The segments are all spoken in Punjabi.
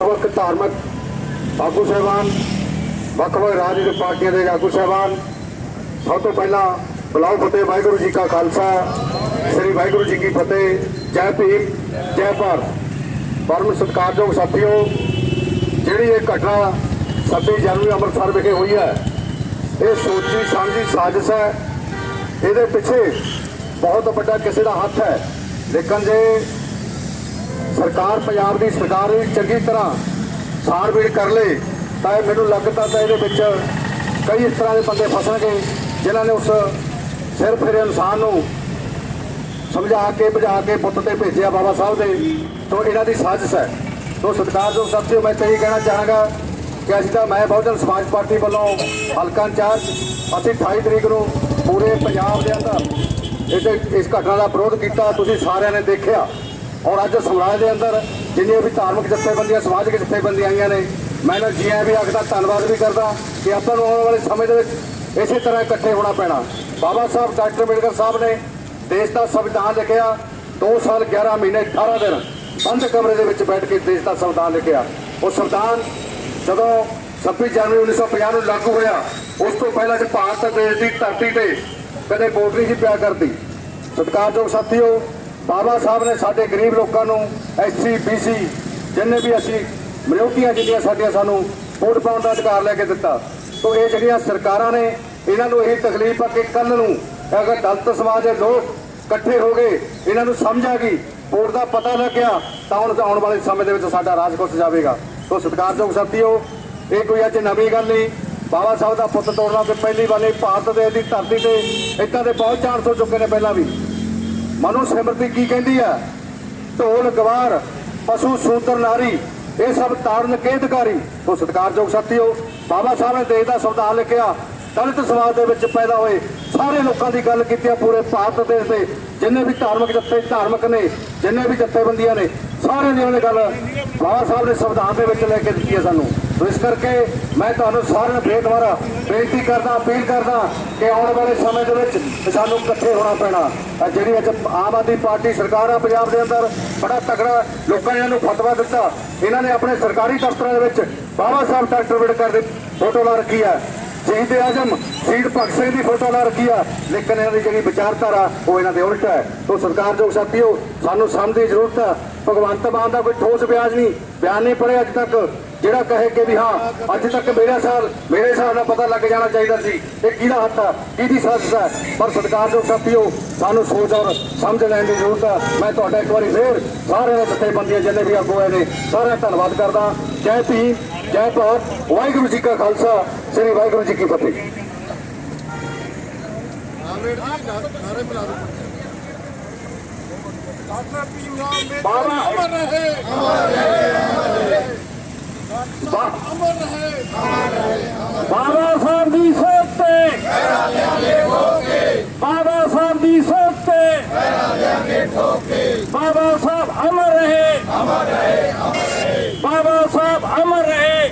ਵੱਖ ਧਾਰਮਿਕ ਆਗੂ ਸਾਹਿਬਾਨ, ਵੱਖ-ਵੱਖ ਰਾਜਨੀਤਿਕ ਪਾਰਟੀਆਂ ਦੇ ਆਗੂ ਸਾਹਿਬਾਨ। ਸਭ ਤੋਂ ਪਹਿਲਾਂ ਬੁਲਾਓ ਫਤਿਹ, ਵਾਹਿਗੁਰੂ ਜੀ ਕਾ ਖਾਲਸਾ, ਸ੍ਰੀ ਵਾਹਿਗੁਰੂ ਜੀ ਕੀ ਫਤਿਹ। ਜੈ ਭੀਮ, ਜੈ ਭਾਰਤ। ਪਰਮ ਸਤਿਕਾਰਯੋਗ ਸਾਥੀਓ, ਜਿਹੜੀ ਇਹ ਘਟਨਾ 26 ਜਨਵਰੀ ਅੰਮ੍ਰਿਤਸਰ ਵਿਖੇ ਹੋਈ ਹੈ, ਇਹ ਸੋਚੀ ਸਮਝੀ ਸਾਜ਼ਿਸ਼ ਹੈ। ਇਹਦੇ ਪਿੱਛੇ ਬਹੁਤ ਵੱਡਾ ਕਿਸੇ ਦਾ ਹੱਥ ਹੈ। ਲੇਕਿਨ ਜੇ ਸਰਕਾਰ ਪੰਜਾਬ ਦੀ ਸਰਕਾਰ ਵੀ ਚੰਗੀ ਤਰ੍ਹਾਂ ਸਾਰਬੀੜ ਕਰ ਲੇ ਤਾਂ ਇਹ ਮੈਨੂੰ ਲੱਗਦਾ ਤਾਂ ਇਹਦੇ ਵਿੱਚ ਕਈ ਇਸ ਤਰ੍ਹਾਂ ਦੇ ਬੰਦੇ ਫਸਣਗੇ, ਜਿਨ੍ਹਾਂ ਨੇ ਉਸ ਸਿਰ ਫਿਰ ਇਨਸਾਨ ਨੂੰ ਸਮਝਾ ਕੇ, ਬੁਝਾ ਕੇ ਪੁੱਤ ਤੇ ਭੇਜਿਆ ਬਾਬਾ ਸਾਹਿਬ ਦੇ, ਤੋਂ ਇਹਨਾਂ ਦੀ ਸਾਜ਼ਿਸ਼ ਹੈ। ਤੋਂ ਸਤਿਕਾਰਯੋਗ ਸਾਥੀਓ ਮੈਂ ਤਾਂ ਕਹਿਣਾ ਚਾਹਾਂਗਾ ਕਿ ਅਸੀਂ ਤਾਂ, ਮੈਂ ਬਹੁਜਨ ਸਮਾਜ ਪਾਰਟੀ ਵੱਲੋਂ ਹਲਕਾ ਇੰਚਾਰਜ, ਅਸੀਂ 28 ਤਰੀਕ ਨੂੰ ਪੂਰੇ ਪੰਜਾਬ ਦੇ ਅੰਦਰ ਇਸ ਇਸ ਘਟਨਾ ਦਾ ਵਿਰੋਧ ਕੀਤਾ, ਤੁਸੀਂ ਸਾਰਿਆਂ ਨੇ ਦੇਖਿਆ। ਔਰ ਅੱਜ ਸਮਾਜ ਦੇ ਅੰਦਰ ਜਿੰਨੀਆਂ ਵੀ ਧਾਰਮਿਕ ਜਥੇਬੰਦੀਆਂ, ਸਮਾਜਿਕ ਜਥੇਬੰਦੀਆਂ ਆਈਆਂ ਨੇ, ਮੈਂ ਇਹਨਾਂ ਜੀਆਂ ਵੀ ਆਖਦਾ ਧੰਨਵਾਦ ਵੀ ਕਰਦਾ ਕਿ ਆਪਾਂ ਨੂੰ ਆਉਣ ਵਾਲੇ ਸਮੇਂ ਦੇ ਵਿੱਚ ਇਸੇ ਤਰ੍ਹਾਂ ਇਕੱਠੇ ਹੋਣਾ ਪੈਣਾ। ਬਾਬਾ ਸਾਹਿਬ, ਡਾਕਟਰ ਅੰਬੇਡਕਰ ਸਾਹਿਬ ਨੇ ਦੇਸ਼ ਦਾ ਸੰਵਿਧਾਨ ਲਿਖਿਆ 2 ਸਾਲ 11 ਮਹੀਨੇ 18 ਦਿਨ ਬੰਦ ਕਮਰੇ ਦੇ ਵਿੱਚ ਬੈਠ ਕੇ ਦੇਸ਼ ਦਾ ਸੰਵਿਧਾਨ ਲਿਖਿਆ। ਉਹ ਸੰਵਿਧਾਨ ਜਦੋਂ 26 ਜਨਵਰੀ 1950 ਨੂੰ ਲਾਗੂ ਹੋਇਆ, ਉਸ ਤੋਂ ਪਹਿਲਾਂ ਜੇ ਭਾਰਤ, ਦੇਸ਼ ਦੀ ਧਰਤੀ ਤੇ ਕਦੇ ਵੋਟ ਨਹੀਂ ਸੀ ਪਿਆ ਕਰਦੀ। ਸਤਿਕਾਰਯੋਗ ਸਾਥੀਓ ਬਾਬਾ ਸਾਹਿਬ ਨੇ ਸਾਡੇ ਗਰੀਬ ਲੋਕਾਂ ਨੂੰ, ਐਸਸੀ, ਬੀਸੀ, ਜਿੰਨੇ ਵੀ ਅਸੀਂ ਮਨੁੱਖੀਆਂ ਜਿਹੜੀਆਂ ਸਾਡੀਆਂ ਸਾਨੂੰ ਵੋਟ ਪਾਉਣ ਦਾ ਅਧਿਕਾਰ ਲੈ ਕੇ ਦਿੱਤਾ, ਤੋਂ ਇਹ ਜਿਹੜੀਆਂ ਸਰਕਾਰਾਂ ਨੇ, ਇਹਨਾਂ ਨੂੰ ਇਹੀ ਤਕਲੀਫ ਆ ਕਿ ਕੱਲ ਨੂੰ ਅਗਰ ਦਲਤ ਸਮਾਜ ਦੇ ਲੋਕ ਇਕੱਠੇ ਹੋ ਗਏ, ਇਹਨਾਂ ਨੂੰ ਸਮਝ ਆ ਗਈ, ਵੋਟ ਦਾ ਪਤਾ ਲੱਗਿਆ, ਤਾਂ ਹੁਣ ਆਉਣ ਵਾਲੇ ਸਮੇਂ ਦੇ ਵਿੱਚ ਸਾਡਾ ਰਾਜ ਖੁੱਸ ਜਾਵੇਗਾ। ਤੋਂ ਸਤਿਕਾਰਯੋਗ ਸਾਥੀਓ, ਇਹ ਕੋਈ ਅੱਜ ਨਵੀਂ ਗੱਲ ਨਹੀਂ, ਬਾਬਾ ਸਾਹਿਬ ਦਾ ਪੁੱਤ ਤੋੜਨਾ ਤੇ ਪਹਿਲੀ ਵਾਰ ਨਹੀਂ, ਭਾਰਤ ਦੇ ਦੀ ਧਰਤੀ ਤੇ ਇਦਾਂ ਦੇ ਬਹੁਤ ਚਾਂਸ ਹੋ ਚੁੱਕੇ ਨੇ ਪਹਿਲਾਂ ਵੀ। ਮਨੂ ਸਿਮਰਤੀ ਕੀ ਕਹਿੰਦੀ ਆ ਢੋਲ, ਗਵਾਰ, ਪਸ਼ੂ, ਸੂਤਰ, ਨਾਰੀ, ਇਹ ਸਭ ਤਾਰਨ ਕੇ ਅਧਿਕਾਰੀ। ਤੋਂ ਸਤਿਕਾਰਯੋਗ ਸਾਥੀਓ, ਬਾਬਾ ਸਾਹਿਬ ਨੇ ਦੇਸ਼ ਦਾ ਸੰਵਿਧਾਨ ਲਿਖਿਆ। ਦਲਿਤ ਸਮਾਜ ਦੇ ਵਿੱਚ ਪੈਦਾ ਹੋਏ ਸਾਰੇ ਲੋਕਾਂ ਦੀ ਗੱਲ ਕੀਤੀ ਆ ਪੂਰੇ ਭਾਰਤ ਦੇਸ਼ ਦੇ ਜਿੰਨੇ ਵੀ ਧਾਰਮਿਕ ਜੱਥੇ, ਧਾਰਮਿਕ ਨੇ, ਜਿੰਨੇ ਵੀ ਜਥੇਬੰਦੀਆਂ ਨੇ, ਸਾਰਿਆਂ ਦੀ ਉਹਨੇ ਗੱਲ ਬਾਬਾ ਸਾਹਿਬ ਨੇ ਸੰਵਿਧਾਨ ਦੇ ਵਿੱਚ ਲੈ ਕੇ ਦਿੱਤੀ ਹੈ ਸਾਨੂੰ। ਇਸ ਕਰਕੇ ਮੈਂ ਤੁਹਾਨੂੰ ਸਾਰਿਆਂ ਨੂੰ ਫੇਰ ਦੁਬਾਰਾ ਬੇਨਤੀ ਕਰਦਾ, ਅਪੀਲ ਕਰਦਾ ਕਿ ਆਉਣ ਵਾਲੇ ਸਮੇਂ ਦੇ ਵਿੱਚ ਸਾਨੂੰ ਇਕੱਠੇ ਹੋਣਾ ਪੈਣਾ। ਜਿਹੜੀ ਅੱਜ ਆਮ ਆਦਮੀ ਪਾਰਟੀ ਸਰਕਾਰ ਆ ਪੰਜਾਬ ਦੇ ਅੰਦਰ, ਬੜਾ ਤਕੜਾ ਲੋਕਾਂ ਨੇ ਇਹਨੂੰ ਫਤਵਾ ਦਿੱਤਾ। ਇਹਨਾਂ ਨੇ ਆਪਣੇ ਸਰਕਾਰੀ ਦਫ਼ਤਰਾਂ ਦੇ ਵਿੱਚ ਬਾਬਾ ਸਾਹਿਬ ਡਾਕਟਰ ਅੰਬੇਡਕਰ ਦੀ ਫੋਟੋ ਲਾ ਰੱਖੀ ਹੈ ਸ਼ਹੀਦ ਆਜਮ, ਸ਼ਹੀਦ ਭਗਤ ਸਿੰਘ ਦੀ ਫੋਟੋ ਲਾ ਰੱਖੀ ਆ। ਲੇਕਿਨ ਇਹਨਾਂ ਦੀ ਜਿਹੜੀ ਵਿਚਾਰਧਾਰਾ, ਉਹ ਇਹਨਾਂ ਦੇ ਉਲਟ ਹੈ। ਤੋਂ ਸਤਿਕਾਰਯੋਗ ਸਾਥੀਓ, ਸਾਨੂੰ ਸਮਝ ਦੀ ਜ਼ਰੂਰਤ ਹੈ ਭਗਵੰਤ ਮਾਨ ਦਾ ਕੋਈ ਠੋਸ ਬਿਆਜ ਨਹੀਂ, ਬਿਆਨ ਨਹੀਂ ਪੜਿਆ ਅੱਜ ਤੱਕ। ਜਿਹੜਾ ਕਹੇ ਕਿ ਵੀ ਹਾਂ ਅੱਜ ਤੱਕ ਮੇਰਾ ਸਾਲ ਮੇਰੇ ਹਿਸਾਬ ਨਾਲ ਪਤਾ ਲੱਗ ਜਾਣਾ ਚਾਹੀਦਾ ਸੀ। ਇਹ ਕਿਹਦਾ ਹੱਥ ਹੈ ਕਿਹਦੀ ਸਾਜ਼ਿਸ਼ ਹੈ ਪਰ ਸਤਿਕਾਰਯੋਗ ਸਾਥੀਓ ਸਾਨੂੰ ਸੋਚ ਔਰ ਸਮਝ ਲੈਣ ਦੀ ਜ਼ਰੂਰਤ ਹੈ ਮੈਂ ਤੁਹਾਡਾ ਇੱਕ ਵਾਰੀ ਫੇਰ ਸਾਰਿਆਂ ਦੇ ਜਥੇਬੰਦੀਆਂ ਜਿੰਨੇ ਵੀ ਆਗੂ ਆਏ ਨੇ ਸਾਰਿਆਂ ਦਾ ਧੰਨਵਾਦ ਕਰਦਾ। ਜੈ ਭੀਮ ਜੈ ਭਾਰਤ। ਵਾਹਿਗੁਰੂ ਜੀ ਕਾ ਖਾਲਸਾ। ਸ੍ਰੀ ਵਾਹਿਗੁਰੂ ਜੀ ਕੀ ਫਤਿਹ। ਡਾਕਟਰ ਭੀਮ ਰਾਮ ਬਾਬਾ ਅਮਰ ਰਹੇ ਬਾ- ਅਮਰ ਰਹੇ ਬਾਬਾ ਸਾਹਿਬ ਦੀ ਸੋਚ ਤੇ ਬਾਬਾ ਸਾਹਿਬ ਦੀ ਸੋਚ ਤੇ ਬਾਬਾ ਸਾਹਿਬ ਅਮਰ ਰਹੇ ਬਾਬਾ ਸਾਹਿਬ ਅਮਰ ਰਹੇ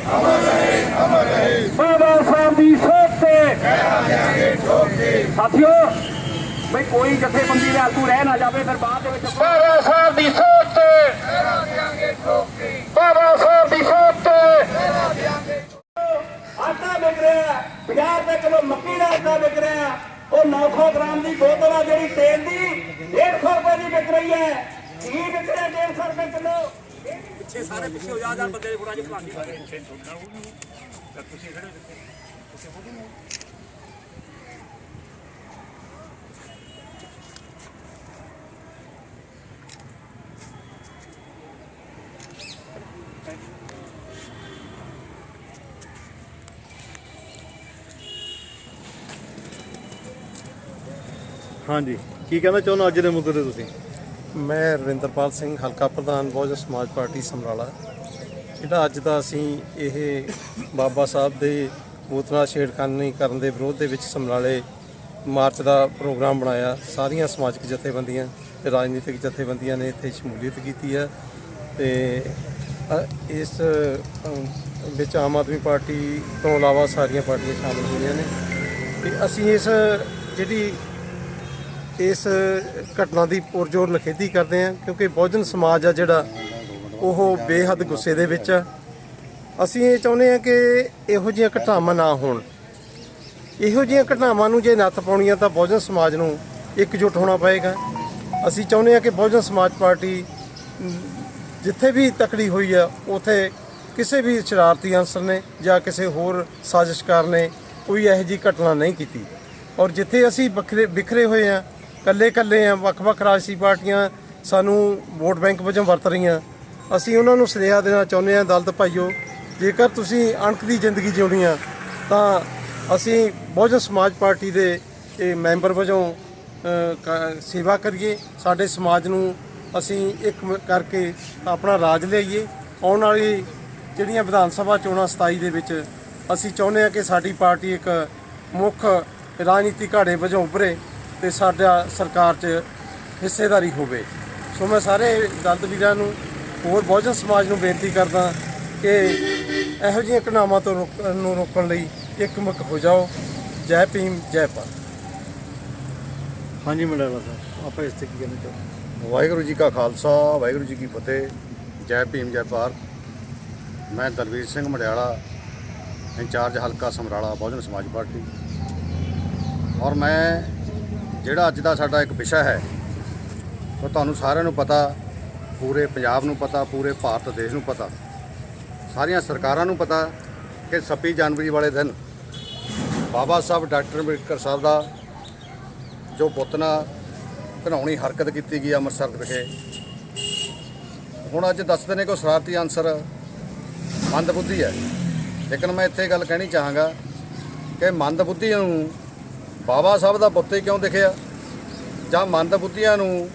ਬਾਬਾ ਸਾਹਿਬ ਦੀ ਸੋਚ ਤੇ ਸਾਥੀਓ ਬਈ ਕੋਈ ਜਥੇਬੰਦੀ ਦੇ ਆਗੂ ਰਹਿ ਨਾ ਜਾਵੇ ਫਿਰ ਬਾਅਦ ਦੇ ਵਿੱਚ ਬਾਬਾ ਸਾਹਿਬ ਦੀ ਸੋਚ ਤੇ। ਬਾਬਾ ਸਾਹਿਬ ਦੀ ਸੋਚ ਤੇ। ਆਟਾ ਵਿਕ ਰਿਹਾ 50 ਰੁਪਏ ਕਿਲੋ ਮੱਕੀ ਦਾ ਆਟਾ ਵਿਕ ਰਿਹਾ ਉਹ 900 ਗ੍ਰਾਮ ਦੀ ਬੋਤਲ ਆ ਜਿਹੜੀ ਤੇਲ ਦੀ 150 ਰੁਪਏ ਦੀ ਵਿਕ ਰਹੀ ਹੈ। ਕੀ ਵਿਕ ਰਿਹਾ 150 ਰੁਪਏ ਕਿਲੋ? ਪਿੱਛੇ ਸਾਰੇ ਪਿੱਛੇ ਹੋ ਜਾ ਜਾ ਬੰਦੇ ਦੇ ਫੋਟਾਂ ਚ ਖਲਾਂਦੀ ਹਾਂਜੀ। ਕੀ ਕਹਿਣਾ ਚਾਹੁੰਦੇ ਅੱਜ ਦੇ ਮੁੱਦੇ ਤੇ ਤੁਸੀਂ? ਮੈਂ ਰਵਿੰਦਰਪਾਲ ਸਿੰਘ, ਹਲਕਾ ਪ੍ਰਧਾਨ, ਬਹੁਜਨ ਸਮਾਜ ਪਾਰਟੀ, ਸਮਰਾਲਾ। ਜਿਹੜਾ ਅੱਜ ਦਾ ਅਸੀਂ ਇਹ ਬਾਬਾ ਸਾਹਿਬ ਦੇ ਮੂਤਰਾ ਛੇੜਖਾਨੀ ਕਰਨ ਦੇ ਵਿਰੋਧ ਦੇ ਵਿੱਚ ਸਮਰਾਲੇ ਮਾਰਚ ਦਾ ਪ੍ਰੋਗਰਾਮ ਬਣਾਇਆ, ਸਾਰੀਆਂ ਸਮਾਜਿਕ ਜਥੇਬੰਦੀਆਂ ਤੇ ਰਾਜਨੀਤਿਕ ਜਥੇਬੰਦੀਆਂ ਨੇ ਇੱਥੇ ਸ਼ਮੂਲੀਅਤ ਕੀਤੀ ਹੈ ਤੇ ਇਸ ਵਿੱਚ ਆਮ ਆਦਮੀ ਪਾਰਟੀ ਤੋਂ ਇਲਾਵਾ ਸਾਰੀਆਂ ਪਾਰਟੀਆਂ ਸ਼ਾਮਲ ਹੋਈਆਂ ਨੇ। ਤੇ ਅਸੀਂ ਇਸ ਜਿਹੜੀ ਇਸ ਘਟਨਾ ਦੀ ਪੁਰਜੋਰ ਨਿਖੇਧੀ ਕਰਦੇ ਹਾਂ, ਕਿਉਂਕਿ ਬਹੁਜਨ ਸਮਾਜ ਆ ਜਿਹੜਾ, ਉਹ ਬੇਹੱਦ ਗੁੱਸੇ ਦੇ ਵਿੱਚ ਆ। ਅਸੀਂ ਇਹ ਚਾਹੁੰਦੇ ਹਾਂ ਕਿ ਇਹੋ ਜਿਹੀਆਂ ਘਟਨਾਵਾਂ ਨਾ ਹੋਣ। ਇਹੋ ਜਿਹੀਆਂ ਘਟਨਾਵਾਂ ਨੂੰ ਜੇ ਨੱਥ ਪਾਉਣੀਆਂ ਤਾਂ ਬਹੁਜਨ ਸਮਾਜ ਨੂੰ ਇਕਜੁੱਟ ਹੋਣਾ ਪਏਗਾ। ਅਸੀਂ ਚਾਹੁੰਦੇ ਹਾਂ ਕਿ ਬਹੁਜਨ ਸਮਾਜ ਪਾਰਟੀ ਜਿੱਥੇ ਵੀ ਤਕੜੀ ਹੋਈ ਆ, ਉਥੇ ਕਿਸੇ ਵੀ ਸ਼ਰਾਰਤੀ ਅਨਸਰ ਨੇ ਜਾਂ ਕਿਸੇ ਹੋਰ ਸਾਜ਼ਿਸ਼ਕਾਰ ਨੇ ਕੋਈ ਇਹੋ ਜਿਹੀ ਘਟਨਾ ਨਹੀਂ ਕੀਤੀ। ਔਰ ਜਿੱਥੇ ਅਸੀਂ ਵੱਖਰੇ ਵਿਖਰੇ ਹੋਏ ਆ ਕੱਲੇ ਕੱਲੇ ਆ, ਵੱਖ-ਵੱਖ ਰਾਜਸੀ ਪਾਰਟੀਆਂ ਸਾਨੂੰ ਵੋਟ ਬੈਂਕ ਵਜੋਂ ਵਰਤ ਰਹੀਆਂ। ਅਸੀਂ ਉਹਨਾਂ ਨੂੰ ਸੁਨੇਹਾ ਦੇਣਾ ਚਾਹੁੰਦੇ ਹਾਂ, ਦਲਤ ਭਾਈਓ, ਜੇਕਰ ਤੁਸੀਂ ਅਣਖ ਦੀ ਜ਼ਿੰਦਗੀ ਜਿਉਣੀ ਆ ਤਾਂ ਅਸੀਂ ਬਹੁਜਨ ਸਮਾਜ ਪਾਰਟੀ ਦੇ ਇਹ ਮੈਂਬਰ ਵਜੋਂ ਕ- ਸੇਵਾ ਕਰੀਏ। ਸਾਡੇ ਸਮਾਜ ਨੂੰ ਅਸੀਂ ਇੱਕ ਕਰਕੇ ਆਪਣਾ ਰਾਜ ਲਿਆਈਏ। ਆਉਣ ਵਾਲੀ ਜਿਹੜੀਆਂ ਵਿਧਾਨ ਸਭਾ ਚੋਣਾਂ 27 ਦੇ ਵਿੱਚ, ਅਸੀਂ ਚਾਹੁੰਦੇ ਹਾਂ ਕਿ ਸਾਡੀ ਪਾਰਟੀ ਇੱਕ ਮੁੱਖ ਰਾਜਨੀਤੀ ਘਾੜੇ ਵਜੋਂ ਉਭਰੇ। ਤੇ ਸਾਡਾ ਸਰਕਾਰ 'ਚ ਹਿੱਸੇਦਾਰੀ ਹੋਵੇ। ਸੋ ਮੈਂ ਸਾਰੇ ਦਲਤ ਵੀਰਾਂ ਨੂੰ ਹੋਰ ਬਹੁਜਨ ਸਮਾਜ ਨੂੰ ਬੇਨਤੀ ਕਰਦਾ ਕਿ ਇਹੋ ਜਿਹੀਆਂ ਘਟਨਾਵਾਂ ਤੋਂ ਰੋਕ- ਨੂੰ ਰੋਕਣ ਲਈ ਇੱਕਮੁੱਖ ਹੋ ਜਾਓ। ਜੈ ਭੀਮ ਜੈ ਭਾਰਤ। ਹਾਂਜੀ ਮੰਡਾਲਾ ਸਾਹਿਬ ਆਪਾਂ ਇਸ ਤੇ ਕੀ ਕਹਿਣਾ ਚਾਹੁੰਦੇ ਵਾਹਿਗੁਰੂ ਜੀ ਕਾ ਖਾਲਸਾ ਵਾਹਿਗੁਰੂ ਜੀ ਕੀ ਫਤਿਹ। ਜੈ ਭੀਮ ਜੈ ਭਾਰਤ। ਮੈਂ ਦਲਵੀਰ ਸਿੰਘ ਮੜਿਆਲਾ ਇੰਚਾਰਜ ਹਲਕਾ ਸਮਰਾਲਾ ਬਹੁਜਨ ਸਮਾਜ ਪਾਰਟੀ। ਔਰ ਮੈਂ ਜਿਹੜਾ ਅੱਜ ਦਾ ਸਾਡਾ ਇੱਕ ਵਿਸ਼ਾ ਹੈ, ਉਹ ਤੁਹਾਨੂੰ ਸਾਰਿਆਂ ਨੂੰ ਪਤਾ, ਪੂਰੇ ਪੰਜਾਬ ਨੂੰ ਪਤਾ, ਪੂਰੇ ਭਾਰਤ ਦੇਸ਼ ਨੂੰ ਪਤਾ। ਸਾਰੀਆਂ ਸਰਕਾਰਾਂ ਨੂੰ ਪਤਾ ਕਿ 26 ਜਨਵਰੀ ਵਾਲੇ ਦਿਨ ਬਾਬਾ ਸਾਹਿਬ ਡਾਕਟਰ ਅੰਬੇਡਕਰ ਸਾਹਿਬ ਦਾ ਜੋ ਪੁੱਤ ਨਾਲ ਘਿਨਾਉਣੀ ਹਰਕਤ ਕੀਤੀ ਗਈ ਅੰਮ੍ਰਿਤਸਰ ਵਿਖੇ। ਹੁਣ ਅੱਜ ਦੱਸਦੇ ਨੇ ਕਿ ਉਹ ਸ਼ਰਾਰਤੀ ਮੰਦ ਬੁੱਧੀ ਹੈ। ਲੇਕਿਨ ਮੈਂ ਇੱਥੇ ਗੱਲ ਕਹਿਣੀ ਚਾਹਾਂਗਾ ਕਿ ਮੰਦ ਬੁੱਧੀ ਨੂੰ ਬਾਬਾ ਸਾਹਿਬ ਦਾ ਪੁੱਤ ਹੀ ਕਿਉਂ ਦਿਖਿਆ? ਜਾਂ ਮੰਦਬੁੱਧੀਆਂ ਨੂੰ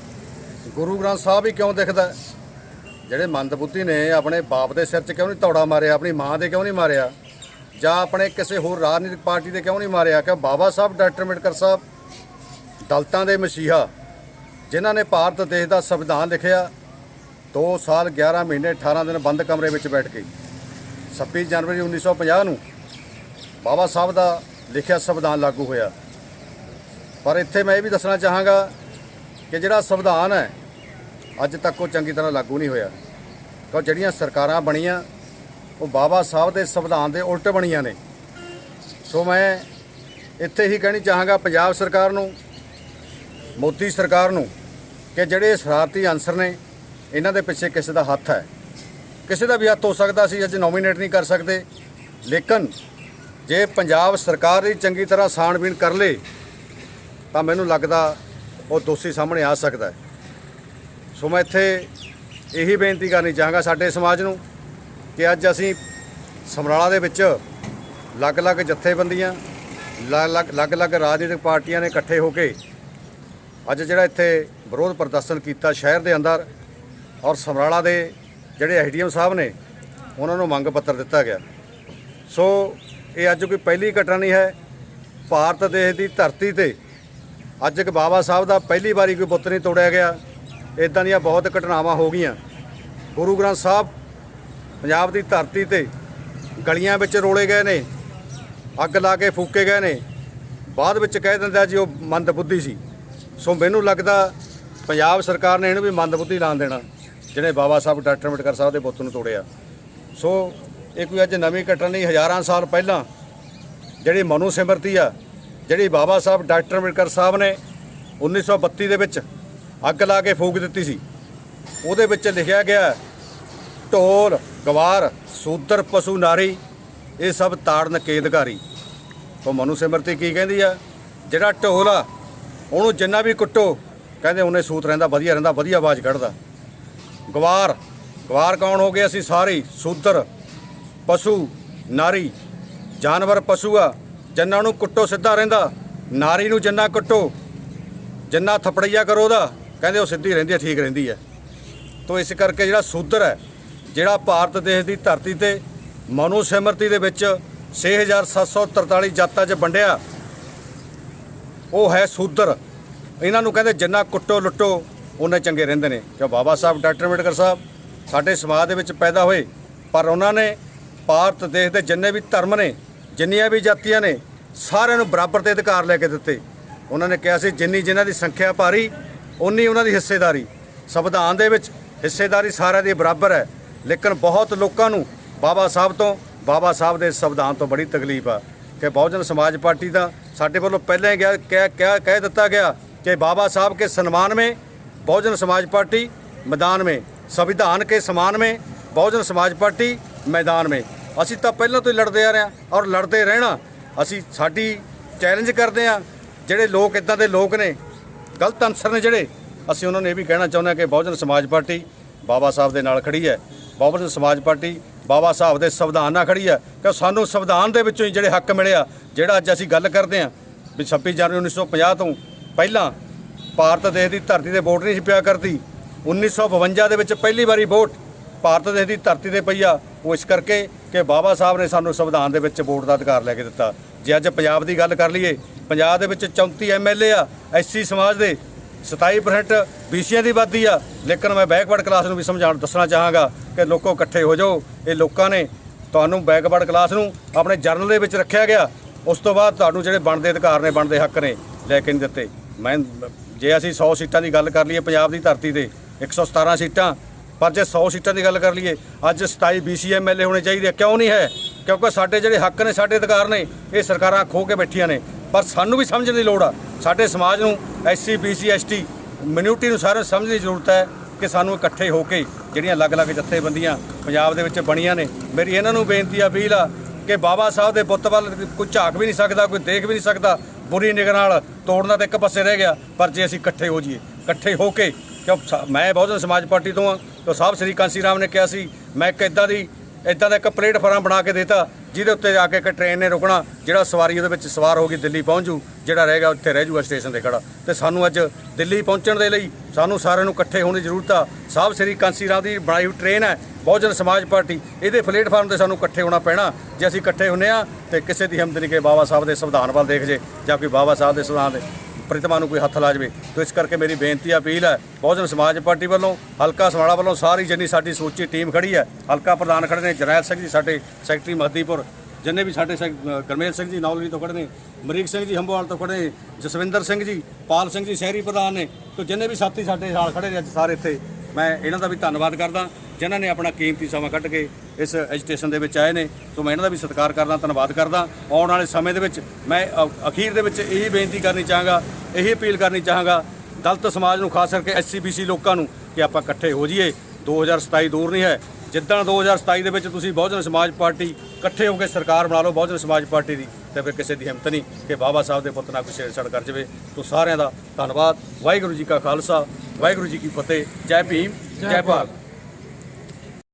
ਗੁਰੂ ਗ੍ਰੰਥ ਸਾਹਿਬ ਹੀ ਕਿਉਂ ਦਿਖਦਾ? ਹੈ? ਜਿਹੜੇ ਮੰਦਬੁੱਧੀ ਨੇ ਆਪਣੇ ਬਾਪ ਦੇ ਸਿਰ 'ਚ ਕਿਉਂ ਨਹੀਂ ਤੌੜਾ ਮਾਰਿਆ, ਆਪਣੀ ਮਾਂ ਦੇ ਕਿਉਂ ਨਹੀਂ ਮਾਰਿਆ? ਜਾਂ ਆਪਣੇ ਕਿਸੇ ਹੋਰ ਰਾਜਨੀਤਿਕ ਪਾਰਟੀ ਦੇ ਕਿਉਂ ਨਹੀਂ ਮਾਰਿਆ? ਕਿ ਬਾਬਾ ਸਾਹਿਬ, ਡਾਕਟਰ ਅੰਬੇਡਕਰ ਸਾਹਿਬ, ਦਲਤਾਂ ਦੇ ਮਸੀਹਾ, ਜਿਨ੍ਹਾਂ ਨੇ ਭਾਰਤ ਦੇਸ਼ ਦਾ ਸੰਵਿਧਾਨ ਲਿਖਿਆ 2 ਸਾਲ 11 ਮਹੀਨੇ 18 ਦਿਨ ਬੰਦ ਕਮਰੇ ਵਿੱਚ ਬੈਠ ਕੇ 26 ਜਨਵਰੀ 1950 ਨੂੰ ਬਾਬਾ ਸਾਹਿਬ ਦਾ ਲਿਖਿਆ ਸੰਵਿਧਾਨ ਲਾਗੂ ਹੋਇਆ। ਪਰ ਇੱਥੇ ਮੈਂ ਇਹ ਵੀ ਦੱਸਣਾ ਚਾਹਾਂਗਾ ਕਿ ਜਿਹੜਾ ਸੰਵਿਧਾਨ ਹੈ, ਅੱਜ ਤੱਕ ਉਹ ਚੰਗੀ ਤਰ੍ਹਾਂ ਲਾਗੂ ਨਹੀਂ ਹੋਇਆ। ਕਿਉਂ ਜਿਹੜੀਆਂ ਸਰਕਾਰਾਂ ਬਣੀਆਂ, ਉਹ ਬਾਬਾ ਸਾਹਿਬ ਦੇ ਸੰਵਿਧਾਨ ਦੇ ਉਲਟ ਬਣੀਆਂ ਨੇ। ਸੋ ਮੈਂ ਇੱਥੇ ਹੀ ਕਹਿਣੀ ਚਾਹਾਂਗਾ ਪੰਜਾਬ ਸਰਕਾਰ ਨੂੰ, ਮੋਦੀ ਸਰਕਾਰ ਨੂੰ, ਕਿ ਜਿਹੜੇ ਸ਼ਰਾਰਤੀ ਅਨਸਰ ਨੇ, ਇਹਨਾਂ ਦੇ ਪਿੱਛੇ ਕਿਸੇ ਦਾ ਹੱਥ ਹੈ। ਕਿਸੇ ਦਾ ਵੀ ਹੱਥ ਹੋ ਸਕਦਾ ਸੀ ਅੱਜ ਨੋਮੀਨੇਟ ਨਹੀਂ ਕਰ ਸਕਦੇ। ਲੇਕਿਨ ਜੇ ਪੰਜਾਬ ਸਰਕਾਰ ਹੀ ਚੰਗੀ ਤਰ੍ਹਾਂ ਛਾਣਬੀਣ ਕਰ ਲੇ ਤਾਂ ਮੈਨੂੰ ਲੱਗਦਾ ਉਹ ਦੋਸ਼ੀ ਸਾਹਮਣੇ ਆ ਸਕਦਾ ਹੈ। ਸੋ ਮੈਂ ਇੱਥੇ ਇਹੀ ਬੇਨਤੀ ਕਰਨੀ ਚਾਹਾਂਗਾ ਸਾਡੇ ਸਮਾਜ ਨੂੰ ਕਿ ਅੱਜ ਅਸੀਂ ਸਮਰਾਲਾ ਦੇ ਵਿੱਚ ਅਲੱਗ-ਅਲੱਗ ਜਥੇਬੰਦੀਆਂ ਲੱਗ ਅਲੱਗ ਰਾਜਨੀਤਿਕ ਪਾਰਟੀਆਂ ਨੇ ਇਕੱਠੇ ਹੋ ਕੇ ਅੱਜ ਜਿਹੜਾ ਇੱਥੇ ਵਿਰੋਧ ਪ੍ਰਦਰਸ਼ਨ ਕੀਤਾ ਸ਼ਹਿਰ ਦੇ ਅੰਦਰ ਔਰ ਸਮਰਾਲਾ ਦੇ ਜਿਹੜੇ ਐਸਡੀਐਮ ਸਾਹਿਬ ਨੇ, ਉਹਨਾਂ ਨੂੰ ਮੰਗ ਪੱਤਰ ਦਿੱਤਾ ਗਿਆ। ਸੋ ਇਹ ਅੱਜ ਕੋਈ ਪਹਿਲੀ ਘਟਨਾ ਨਹੀਂ ਹੈ। ਭਾਰਤ ਦੇਸ਼ ਦੀ ਧਰਤੀ ਤੇ ਅੱਜ ਇੱਕ ਬਾਬਾ ਸਾਹਿਬ ਦਾ ਪਹਿਲੀ ਵਾਰੀ ਕੋਈ ਬੁੱਤ ਨਹੀਂ ਤੋੜਿਆ ਗਿਆ। ਇਦਾਂ ਦੀਆਂ ਬਹੁਤ ਘਟਨਾਵਾਂ ਹੋ ਗਈਆਂ। ਗੁਰੂ ਗ੍ਰੰਥ ਸਾਹਿਬ ਪੰਜਾਬ ਦੀ ਧਰਤੀ ਤੇ ਗਲੀਆਂ ਵਿੱਚ ਰੋਲੇ ਗਏ ਨੇ, ਅੱਗ ਲਾ ਕੇ ਫੂਕੇ ਗਏ ਨੇ। ਬਾਅਦ ਵਿੱਚ ਕਹਿ ਦਿੰਦਾ ਜੀ ਉਹ ਮੰਦਬੁੱਧੀ ਸੀ। ਸੋ ਮੈਨੂੰ ਲੱਗਦਾ ਪੰਜਾਬ ਸਰਕਾਰ ਨੇ ਇਹਨੂੰ ਵੀ ਮੰਦਬੁੱਧੀ ਲਾਣ ਦੇਣਾ ਜਿਹੜੇ ਬਾਬਾ ਸਾਹਿਬ ਡਾਕਟਰ ਅੰਬੇਡਕਰ ਸਾਹਿਬ ਦੇ ਬੁੱਤ ਨੂੰ ਤੋੜਿਆ। ਸੋ ਇਹ ਕੋਈ ਅੱਜ ਨਵੀਂ ਘਟਨਾ ਨਹੀਂ, ਹਜ਼ਾਰਾਂ ਸਾਲ ਪਹਿਲਾਂ ਜਿਹੜੀ ਮਨੂ ਸਿਮਰਤੀ ਆ ਜਿਹੜੀ ਬਾਬਾ ਸਾਹਿਬ, ਡਾਕਟਰ ਅੰਬੇਡਕਰ ਸਾਹਿਬ ਨੇ 1932 ਦੇ ਵਿੱਚ ਅੱਗ ਲਾ ਕੇ ਫੂਕ ਦਿੱਤੀ ਸੀ। ਉਹਦੇ ਵਿੱਚ ਲਿਖਿਆ ਗਿਆ ਢੋਲ, ਗਵਾਰ ਸੂਦਰ ਪਸ਼ੂ, ਨਾਰੀ, ਇਹ ਸਭ ਤਾੜਨ ਕੇਦਗਾਰੀ ਉਹ ਮਨੂ ਸਿਮਰਤੀ ਕੀ ਕਹਿੰਦੀ ਆ? ਜਿਹੜਾ ਢੋਲ ਆ, ਉਹਨੂੰ ਜਿੰਨਾ ਵੀ ਕੁੱਟੋ, ਕਹਿੰਦੇ ਉਹਨੇ ਸੂਤ ਰਹਿੰਦਾ, ਵਧੀਆ ਰਹਿੰਦਾ, ਵਧੀਆ ਆਵਾਜ਼ ਕੱਢਦਾ। ਗਵਾਰ ਗਵਾਰ ਕੌਣ ਹੋ ਗਏ ਅਸੀਂ ਸਾਰੇ? ਸੂਦਰ ਪਸ਼ੂ, ਨਾਰੀ, ਜਾਨਵਰ, ਪਸ਼ੂ ਆ। ਜਿੰਨਾ ਨੂੰ ਕੁੱਟੋ ਸਿੱਧਾ ਰਹਿੰਦਾ, ਨਾਰੀ ਨੂੰ ਜਿੰਨਾ ਕੁੱਟੋ, ਜਿੰਨਾ ਥਪੜਈਆ ਕਰੋ ਉਹਦਾ, ਕਹਿੰਦੇ ਉਹ ਸਿੱਧੀ ਰਹਿੰਦੀ ਹੈ, ਠੀਕ ਰਹਿੰਦੀ ਹੈ। ਤੋ ਇਸ ਕਰਕੇ ਜਿਹੜਾ ਸੂਦਰ ਹੈ, ਜਿਹੜਾ ਭਾਰਤ ਦੇਸ਼ ਦੀ ਧਰਤੀ ਤੇ ਮਨੂ ਸਿਮਰਤੀ ਦੇ ਵਿੱਚ 6743 ਜਾਤਾਂ 'ਚ ਵੰਡਿਆ, ਉਹ ਹੈ ਸੂਦਰ ਇਹਨਾਂ ਨੂੰ ਕਹਿੰਦੇ ਜਿੰਨਾ ਕੁੱਟੋ, ਲੁੱਟੋ ਉਹਨੇ ਚੰਗੇ ਰਹਿੰਦੇ ਨੇ। ਕਿ ਬਾਬਾ ਸਾਹਿਬ, ਡਾਕਟਰ ਅੰਬੇਡਕਰ ਸਾਹਿਬ ਸਾਡੇ ਸਮਾਜ ਦੇ ਵਿੱਚ ਪੈਦਾ ਹੋਏ, ਪਰ ਉਹਨਾਂ ਨੇ ਭਾਰਤ ਦੇਸ਼ ਦੇ ਜਿੰਨੇ ਵੀ ਧਰਮ ਨੇ ਜਿੰਨੀਆਂ ਵੀ ਜਾਤੀਆਂ ਨੇ, ਸਾਰਿਆਂ ਨੂੰ ਬਰਾਬਰ ਦੇ ਅਧਿਕਾਰ ਲੈ ਕੇ ਦਿੱਤੇ। ਉਹਨਾਂ ਨੇ ਕਿਹਾ ਸੀ, ਜਿੰਨੀ ਜਿਨ੍ਹਾਂ ਦੀ ਸੰਖਿਆ ਭਾਰੀ ਉਨੀ ਉਹਨਾਂ ਦੀ ਹਿੱਸੇਦਾਰੀ। ਸੰਵਿਧਾਨ ਦੇ ਵਿੱਚ ਹਿੱਸੇਦਾਰੀ ਸਾਰਿਆਂ ਦੀ ਬਰਾਬਰ ਹੈ, ਲੇਕਿਨ ਬਹੁਤ ਲੋਕਾਂ ਨੂੰ ਬਾਬਾ ਸਾਹਿਬ ਤੋਂ, ਬਾਬਾ ਸਾਹਿਬ ਦੇ ਸੰਵਿਧਾਨ ਤੋਂ ਬੜੀ ਤਕਲੀਫ ਆ ਕਿ ਬਹੁਜਨ ਸਮਾਜ ਪਾਰਟੀ ਦਾ ਸਾਡੇ ਵੱਲੋਂ ਪਹਿਲਾਂ ਹੀ ਕਹਿ ਕਹਿ ਕਹਿ ਦਿੱਤਾ ਗਿਆ ਕਿ ਬਾਬਾ ਸਾਹਿਬ ਕੇ ਸਨਮਾਨ ਮੇ ਬਹੁਜਨ ਸਮਾਜ ਪਾਰਟੀ ਮੈਦਾਨ ਮੇ ਸੰਵਿਧਾਨ ਕੇ ਸਨਮਾਨ ਮੇ ਬਹੁਜਨ ਸਮਾਜ ਪਾਰਟੀ ਮੈਦਾਨ ਮੇ ਅਸੀਂ ਤਾਂ ਪਹਿਲਾਂ ਤੋਂ ਹੀ ਲੜਦੇ ਆ ਰਹੇ ਹਾਂ ਔਰ ਲੜਦੇ ਰਹਿਣਾ ਅਸੀਂ ਸਾਡੀ ਚੈਲੰਜ ਕਰਦੇ ਆ ਜਿਹੜੇ ਲੋਕ ਇਦਾਂ ਦੇ ਲੋਕ ਨੇ, ਗਲਤ ਅਨਸਰ ਨੇ ਜਿਹੜੇ, ਅਸੀਂ ਉਹਨਾਂ ਨੂੰ ਇਹ ਵੀ ਕਹਿਣਾ ਚਾਹੁੰਦੇ ਹਾਂ ਕਿ ਬਹੁਜਨ ਸਮਾਜ ਪਾਰਟੀ ਬਾਬਾ ਸਾਹਿਬ ਦੇ ਨਾਲ ਖੜੀ ਹੈ। ਬਹੁਜਨ ਸਮਾਜ ਪਾਰਟੀ ਬਾਬਾ ਸਾਹਿਬ ਦੇ ਸੰਵਿਧਾਨ ਨਾਲ ਖੜੀ ਹੈ ਕਿ ਸਾਨੂੰ ਸੰਵਿਧਾਨ ਦੇ ਵਿੱਚੋਂ ਹੀ ਜਿਹੜੇ ਹੱਕ ਮਿਲਿਆ, ਜਿਹੜਾ ਅੱਜ ਅਸੀਂ ਗੱਲ ਕਰਦੇ ਹਾਂ, ਵੀ 26 ਜਨਵਰੀ 1950 ਤੋਂ ਪਹਿਲਾਂ ਭਾਰਤ ਦੇਸ਼ ਦੀ ਧਰਤੀ ਤੇ ਵੋਟ ਨਹੀਂ ਸੀ ਪਿਆ ਕਰਦੀ 1952 ਦੇ ਵਿੱਚ ਪਹਿਲੀ ਵਾਰੀ ਵੋਟ ਭਾਰਤ ਦੇਸ਼ ਦੀ ਧਰਤੀ ਤੇ ਪਈ ਆ। ਉਹ ਇਸ ਕਰਕੇ ਕਿ ਬਾਬਾ ਸਾਹਿਬ ਨੇ ਸਾਨੂੰ ਸੰਵਿਧਾਨ ਦੇ ਵਿੱਚ ਵੋਟ ਦਾ ਅਧਿਕਾਰ ਲੈ ਕੇ ਦਿੱਤਾ। ਜੇ ਅੱਜ ਪੰਜਾਬ ਦੀ ਗੱਲ ਕਰ ਲਈਏ, ਪੰਜਾਬ ਦੇ ਵਿੱਚ 34 ਐਮਐਲਏ ਆ ਐਸਸੀ ਸਮਾਜ ਦੇ 27% ਬੀਸੀਆਂ ਦੀ ਵਾਦੀ ਆ। ਲੇਕਿਨ ਮੈਂ ਬੈਕਵਰਡ ਕਲਾਸ ਨੂੰ ਵੀ ਸਮਝਾਉਣ, ਦੱਸਣਾ ਚਾਹਾਂਗਾ ਕਿ ਲੋਕੋ ਇਕੱਠੇ ਹੋ ਜਾਓ। ਇਹ ਲੋਕਾਂ ਨੇ ਤੁਹਾਨੂੰ ਬੈਕਵਰਡ ਕਲਾਸ ਨੂੰ ਆਪਣੇ ਜਰਨਲ ਦੇ ਵਿੱਚ ਰੱਖਿਆ ਗਿਆ। ਉਸ ਤੋਂ ਬਾਅਦ ਤੁਹਾਨੂੰ ਜਿਹੜੇ ਬਣਦੇ ਅਧਿਕਾਰ ਨੇ, ਬਣਦੇ ਹੱਕ ਨੇ, ਲੈ ਕੇ ਨਹੀਂ ਦਿੱਤੇ। ਮੈਂ, ਜੇ ਅਸੀਂ 100 ਸੀਟਾਂ ਦੀ ਗੱਲ ਕਰ ਲਈਏ ਪੰਜਾਬ ਦੀ ਧਰਤੀ ਤੇ 117 ਸੀਟਾਂ ਪਰ ਜੇ 100 ਸੀਟਾਂ ਦੀ ਗੱਲ ਕਰ ਲਈਏ, ਅੱਜ 27 BC ਐਮਐਲਏ ਹੋਣੇ ਚਾਹੀਦੇ ਕਿਉਂ ਨਹੀਂ ਹੈ? ਕਿਉਂਕਿ ਸਾਡੇ ਜਿਹੜੇ ਹੱਕ ਨੇ, ਸਾਡੇ ਅਧਿਕਾਰ ਨੇ, ਇਹ ਸਰਕਾਰਾਂ ਖੋ ਕੇ ਬੈਠੀਆਂ ਨੇ। ਪਰ ਸਾਨੂੰ ਵੀ ਸਮਝਣ ਦੀ ਲੋੜ ਆ। ਸਾਡੇ ਸਮਾਜ ਨੂੰ ਐਸਸੀ BC ST ਮਿਨਿਊਟੀ ਨੂੰ ਸਾਰਿਆਂ ਨੂੰ ਸਮਝਣ ਦੀ ਜ਼ਰੂਰਤ ਹੈ ਕਿ ਸਾਨੂੰ ਇਕੱਠੇ ਹੋ ਕੇ ਜਿਹੜੀਆਂ ਅਲੱਗ-ਅਲੱਗ ਜਥੇਬੰਦੀਆਂ ਪੰਜਾਬ ਦੇ ਵਿੱਚ ਬਣੀਆਂ ਨੇ। ਮੇਰੀ ਇਹਨਾਂ ਨੂੰ ਬੇਨਤੀ ਆ, ਅਪੀਲ ਆ ਕਿ ਬਾਬਾ ਸਾਹਿਬ ਦੇ ਬੁੱਤ ਵੱਲ ਕੋਈ ਝਾਕ ਵੀ ਨਹੀਂ ਸਕਦਾ, ਕੋਈ ਦੇਖ ਵੀ ਨਹੀਂ ਸਕਦਾ। ਬੁਰੀ ਨਿਗਾਹ ਨਾਲ ਤੋੜਨਾ ਤਾਂ ਇੱਕ ਪਾਸੇ ਰਹਿ ਗਿਆ, ਪਰ ਜੇ ਅਸੀਂ ਇਕੱਠੇ ਹੋ ਜਾਈਏ, ਇਕੱਠੇ ਹੋ ਕੇ, ਕਿਉਂ ਸ- ਮੈਂ ਬਹੁਜਨ ਸਮਾਜ ਪਾਰਟੀ ਤੋਂ ਆ। ਤਾਂ ਸਾਹਿਬ ਸ੍ਰੀ ਕਾਂਸੀ ਰਾਮ ਨੇ ਕਿਹਾ ਸੀ, ਮੈਂ ਇੱਕ ਇਦਾਂ ਦੀ ਇਦਾਂ ਦਾ ਇੱਕ ਪਲੇਟਫਾਰਮ ਬਣਾ ਕੇ ਦਿੱਤਾ, ਜਿਹਦੇ ਉੱਤੇ ਜਾ ਕੇ ਇੱਕ ਟ੍ਰੇਨ ਨੇ ਰੁਕਣਾ, ਜਿਹੜਾ ਸਵਾਰੀ ਉਹਦੇ ਵਿੱਚ ਸਵਾਰ ਹੋ ਗਈ ਦਿੱਲੀ ਪਹੁੰਚ ਜੂ, ਜਿਹੜਾ ਰਹੇਗਾ ਉੱਥੇ ਰਹਿ ਜੂਗਾ ਸਟੇਸ਼ਨ ਤੇ ਖੜਾ। ਤੇ ਸਾਨੂੰ ਅੱਜ ਦਿੱਲੀ ਪਹੁੰਚਣ ਦੇ ਲਈ ਸਾਨੂੰ ਸਾਰਿਆਂ ਨੂੰ ਇਕੱਠੇ ਹੋਣ ਦੀ ਜ਼ਰੂਰਤ ਆ। ਸਾਹਿਬ ਸ੍ਰੀ ਕਾਂਸੀ ਰਾਮ ਦੀ ਬਣਾਈ ਹੋਈ ਟ੍ਰੇਨ ਹੈ, ਬਹੁਜਨ ਸਮਾਜ ਪਾਰਟੀ, ਇਹਦੇ ਪਲੇਟਫਾਰਮ ਤੇ ਸਾਨੂੰ ਇਕੱਠੇ ਹੋਣਾ ਪੈਣਾ। ਜੇ ਅਸੀਂ ਇਕੱਠੇ ਹੁੰਨੇ ਆ, ਤੇ ਕਿਸੇ ਦੀ ਹਮਦਨੀ ਨਹੀਂ ਕਿ ਬਾਬਾ ਸਾਹਿਬ ਦੇ ਸੰਵਿਧਾਨ ਵੱਲ ਦੇਖ ਜੇ, ਜਾਂ ਕੋਈ ਬਾਬਾ ਸਾਹਿਬ ਦੇ ਸੰਵਿਧਾਨ ਦੇ ਪ੍ਰਤਿਮਾ ਨੂੰ ਕੋਈ ਹੱਥ ਲਾ ਜਾਵੇ। ਤੋ ਇਸ ਕਰਕੇ ਮੇਰੀ ਬੇਨਤੀ ਅਪੀਲ ਹੈ ਬਹੁਜਨ ਸਮਾਜ ਪਾਰਟੀ ਵੱਲੋਂ ਹਲਕਾ ਸਮਾਲਾ ਵੱਲੋਂ ਸਾਰੀ ਜਿੰਨੀ ਸਾਡੀ ਸੋਚੀ ਟੀਮ ਖੜੀ ਹੈ ਹਲਕਾ ਪ੍ਰਧਾਨ ਖੜੇ ਨੇ ਜਰਨੈਲ ਸਿੰਘ ਜੀ ਸਾਡੇ ਸੈਕਟਰੀ ਮਹਦੀਪੁਰ ਜਿੰਨੇ ਵੀ ਸਾਡੇ ਸੈਕ- ਅ, ਗਰਮੇਲ ਸਿੰਘ ਜੀ ਨੌਲਵੀ ਤੋਂ ਖੜੇ ਨੇ ਮਰੀਕ ਸਿੰਘ ਜੀ ਹੰਬੋਵਾਲ ਤੋਂ ਖੜੇ ਨੇ ਜਸਵਿੰਦਰ ਸਿੰਘ ਜੀ ਪਾਲ ਸਿੰਘ ਜੀ ਸ਼ਹਿਰੀ ਪ੍ਰਧਾਨ ਨੇ ਤੋ ਜਿੰਨੇ ਵੀ ਸਾਥੀ ਸਾਡੇ ਨਾਲ ਖੜੇ ਨੇ ਅੱਜ ਸਾਰੇ ਇੱਥੇ ਮੈਂ ਇਹਨਾਂ ਦਾ ਵੀ ਧੰਨਵਾਦ ਕਰਦਾ। ਜਿਨ੍ਹਾਂ ਨੇ ਆਪਣਾ ਕੀਮਤੀ ਸਮਾਂ ਕੱਢ ਕੇ ਇਸ ਐਜੀਟੇਸ਼ਨ ਦੇ ਵਿੱਚ ਆਏ ਨੇ। ਸੋ ਮੈਂ ਇਹਨਾਂ ਦਾ ਵੀ ਸਤਿਕਾਰ ਕਰਦਾ, ਧੰਨਵਾਦ ਕਰਦਾ। ਆਉਣ ਵਾਲੇ ਸਮੇਂ ਦੇ ਵਿੱਚ ਮੈਂ ਅਖੀਰ ਦੇ ਵਿੱਚ ਇਹੀ ਬੇਨਤੀ ਕਰਨੀ ਚਾਹਾਂਗਾ, ਇਹੀ ਅਪੀਲ ਕਰਨੀ ਚਾਹਾਂਗਾ, ਦਲਤ ਸਮਾਜ ਨੂੰ, ਖਾਸ ਕਰਕੇ ਐਸਸੀ ਬੀਸੀ ਲੋਕਾਂ ਨੂੰ, ਕਿ ਆਪਾਂ ਇਕੱਠੇ ਹੋ ਜਾਈਏ। 2027 ਦੂਰ ਨਹੀਂ ਹੈ। ਜਿੱਦਣ 2027 ਦੇ ਵਿੱਚ ਤੁਸੀਂ ਬਹੁਜਨ ਸਮਾਜ ਪਾਰਟੀ ਇਕੱਠੇ ਹੋ ਕੇ ਸਰਕਾਰ ਬਣਾ ਲਓ ਬਹੁਜਨ ਸਮਾਜ ਪਾਰਟੀ ਦੀ, ਤੇ ਫਿਰ ਕਿਸੇ ਦੀ ਹਿੰਮਤ ਨਹੀਂ ਕਿ ਬਾਬਾ ਸਾਹਿਬ ਦੇ ਪੁੱਤ ਨਾਲ ਕੋਈ ਛੇੜਛਾੜ ਕਰ ਜਾਵੇ। ਤੋਂ ਸਾਰਿਆਂ ਦਾ ਧੰਨਵਾਦ। ਵਾਹਿਗੁਰੂ ਜੀ ਕਾ ਖਾਲਸਾ, ਵਾਹਿਗੁਰੂ ਜੀ ਕੀ ਫਤਿਹ। ਜੈ ਭੀਮ, ਜੈ ਭਾਰਤ।